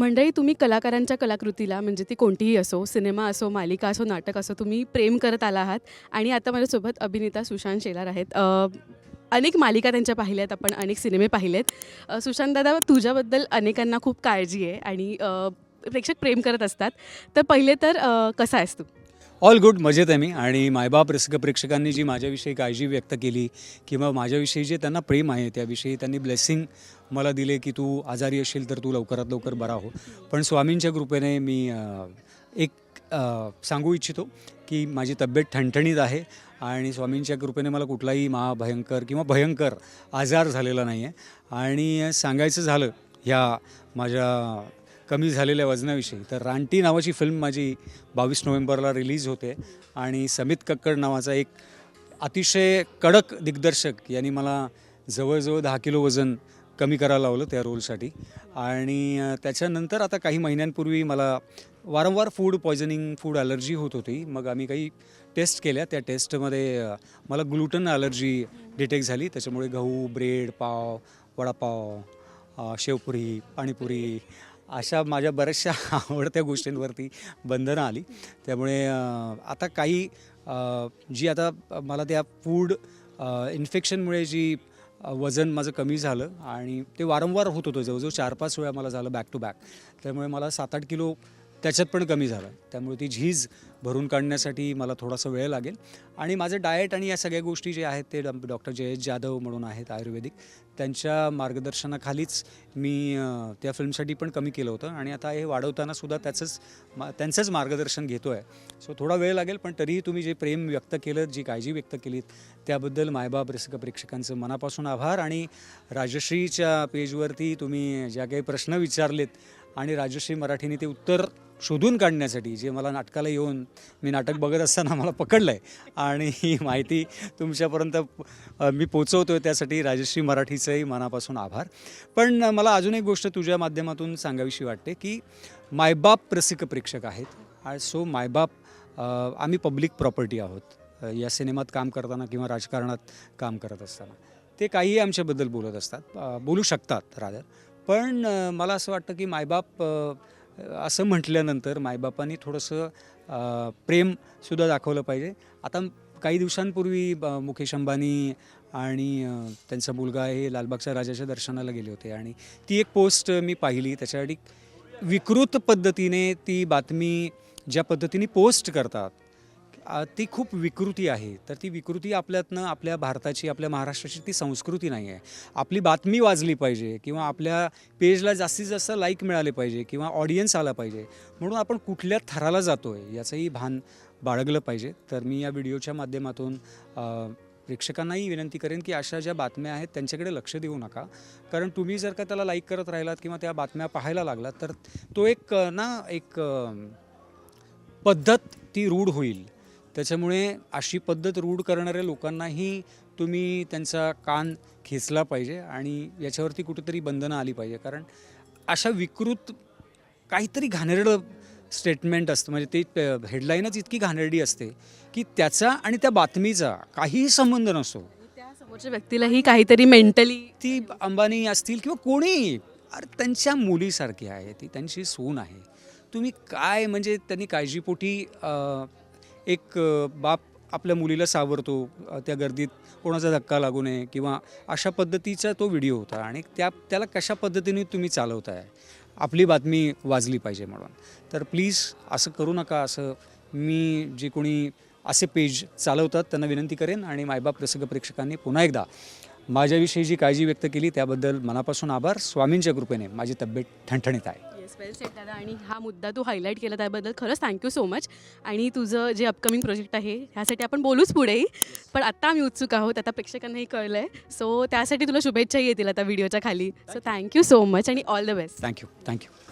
मंडळी तुम्ही कलाकारांच्या कलाकृतीला म्हणजे ती कोणतीही असो सिनेमा असो मालिका असो नाटक असो तुम्ही प्रेम करत आला आहात. आणि आता माझ्यासोबत अभिनेता सुशांत शेलार आहेत. अनेक मालिका त्यांच्या पाहिल्यात आपण अनेक सिनेमे पाहिलेत सुशांत दादा तुझ्याबद्दल अनेकांना खूप काळजी आहे आणि प्रेक्षक प्रेम करत असतात. तर पहिले तर कसा आहेस तू? ऑल गुड मजेत आहे मी. आणि मायबाप रसिक प्रेक्षकांनी जी माझ्याविषयी काळजी व्यक्त केली किंवा माझ्याविषयी जे त्यांना प्रेम आहे त्याविषयी त्यांनी ब्लेसिंग मला दिले की तू आजारी असेल तर तू लवकरात लवकर बरा हो. पण स्वामींच्या कृपेने मी एक सांगू इच्छितो की माझी तब्येत ठणठणीत आहे आणि स्वामींच्या कृपेने मला कुठलाही महाभयंकर किंवा भयंकर आजार झालेला नाही आहे आणि सांगायचं झालं ह्या माझ्या कमी झालेल्या वजनाविषयी. तर रानटी नावाची फिल्म माझी बावीस नोव्हेंबरला रिलीज होते आणि समित कक्कड नावाचा एक अतिशय कडक दिग्दर्शक यांनी मला जवळजवळ दहा किलो वजन कमी करायला लावलं त्या रोलसाठी आणि त्याच्यानंतर आता काही महिन्यांपूर्वी मला वारंवार फूड पॉयझनिंग फूड ॲलर्जी होत होती. मग आम्ही काही टेस्ट केल्या. त्या टेस्टमध्ये मला ग्लुटन ॲलर्जी डिटेक्ट झाली. त्याच्यामुळे गहू ब्रेड पाव वडापाव शेवपुरी पाणीपुरी अशा माझ्या बऱ्याचशा आवडत्या गोष्टींवरती बंधनं आली. त्यामुळे आता काही जी आता मला त्या फूड इन्फेक्शनमुळे जी वजन माझं कमी झालं आणि ते वारंवार होत होतं. जवळजवळ चार पाच वेळा मला झालं बॅक टू बॅक त्यामुळे मला सात आठ किलो त्याच्यात पण कमी झालं. त्यामुळे ती झीज भरून काढण्यासाठी मला थोडासा वेळ लागेल. आणि माझं डाएट आणि या सगळ्या गोष्टी जे आहेत ते डॉक्टर जयेश जाधव म्हणून आहेत आयुर्वेदिक. त्यांच्या मार्गदर्शनाखालीच मी त्या फिल्मसाठी पण कमी केलं होतं. आणि आता हे वाढवताना सुद्धा त्याचंच मा त्यांचंच मार्गदर्शन घेतो आहे सो थोडा वेळ लागेल पण तरीही तुम्ही जे प्रेम व्यक्त केलं जी काळजी व्यक्त केलीत त्याबद्दल मायबाप रसिक प्रेक्षकांचं मनापासून आभार. आणि राजश्रीच्या पेजवरती तुम्ही ज्या काही प्रश्न विचारलेत आणि राजश्री मराठीने ते उत्तर शोधून काढण्यासाठी जे मला नाटकाला येऊन मी नाटक बघत असताना मला पकडलं आहे आणि ही माहिती तुमच्यापर्यंत मी पोचवतो आहे त्यासाठी राजश्री मराठीचंही मनापासून आभार. पण मला अजून एक गोष्ट तुझ्या माध्यमातून सांगावीशी वाटते की मायबाप प्रसिक प्रेक्षक आहेत. सो मायबाप आम्ही पब्लिक प्रॉपर्टी आहोत. या सिनेमात काम करताना किंवा राजकारणात काम करत असताना. ते काहीही आमच्याबद्दल बोलत असतात. बोलू शकतात रादर. पण मला असं वाटतं की मायबाप असं म्हटल्यानंतर मायबापांनी थोडंसं प्रेमसुद्धा दाखवलं पाहिजे. आता काही दिवसांपूर्वी ब- मुकेश अंबानी आणि त्यांचा मुलगा हे लालबागच्या राजाच्या दर्शनाला गेले होते आणि ती एक पोस्ट मी पाहिली. त्याच्यासाठी विकृत पद्धतीने ती बातमी ज्या पद्धतीने पोस्ट करतात ती खूप विकृती आहे. तर ती विकृती आपल्यातनं आपल्या भारताची आपल्या महाराष्ट्राची ती संस्कृती नाही आहे. आपली बातमी वाजली पाहिजे किंवा आपल्या पेजला जास्तीत जास्त लाईक मिळाले पाहिजे किंवा ऑडियन्स आला पाहिजे. म्हणून आपण कुठल्या थराला जातो आहे याचंही भान बाळगलं पाहिजे. तर मी या व्हिडिओच्या माध्यमातून प्रेक्षकांनाही विनंती करेन की अशा ज्या बातम्या आहेत त्यांच्याकडे लक्ष देऊ नका. कारण तुम्ही जर का त्याला लाईक करत राहिलात किंवा त्या बातम्या पाहायला लागलात तर तो एक ना एक पद्धत ती रूढ होईल. त्याच्यामुळे अशी पद्धत रूढ करणाऱ्या लोकांनाही तुम्ही त्यांचा कान खेचला पाहिजे आणि याच्यावरती कुठेतरी बंधनं आली पाहिजे. कारण अशा विकृत काहीतरी घाणेरडं स्टेटमेंट असतं. म्हणजे ते हेडलाईनच इतकी घाणेरडी असते की त्याचा आणि त्या बातमीचा काहीही संबंध नसतो त्या समोरच्या व्यक्तीलाही काहीतरी मेंटली ती अंबानी असतील किंवा कोणी अरे त्यांच्या मुलीसारखी आहे ती त्यांची सून आहे. तुम्ही काय म्हणजे त्यांनी काळजीपोटी एक बाप आपल्या मुलीला सावरतो त्या गर्दीत कोणाचा धक्का लागू नये किंवा अशा पद्धतीचा तो व्हिडिओ होता आणि त्या त्याला कशा पद्धतीने तुम्ही चालवताय? आपली बातमी वाजली पाहिजे म्हणून. तर प्लीज असं करू नका असं मी जे कोणी असे पेज चालवतात त्यांना विनंती करेन आणि मायबाप प्रसंग प्रेक्षकांनी पुन्हा एकदा माझ्याविषयी जी काळजी व्यक्त केली त्याबद्दल मनापासून आभार. स्वामींच्या कृपेने माझी तब्येत ठणठणीत आहे. वेल सेट दादा आणि हा मुद्दा तू हायलाईट केला त्याबद्दल खरंच थँक्यू सो मच आणि तुझं जे अपकमिंग प्रोजेक्ट आहे ह्यासाठी आपण बोलूच पुढेही. पण आत्ता आम्ही उत्सुक आहोत आता प्रेक्षकांनाही कळलं आहे सो त्यासाठी तुला शुभेच्छाही येतील आता व्हिडिओच्या खाली. So thank you so much आणि all the best thank you thank you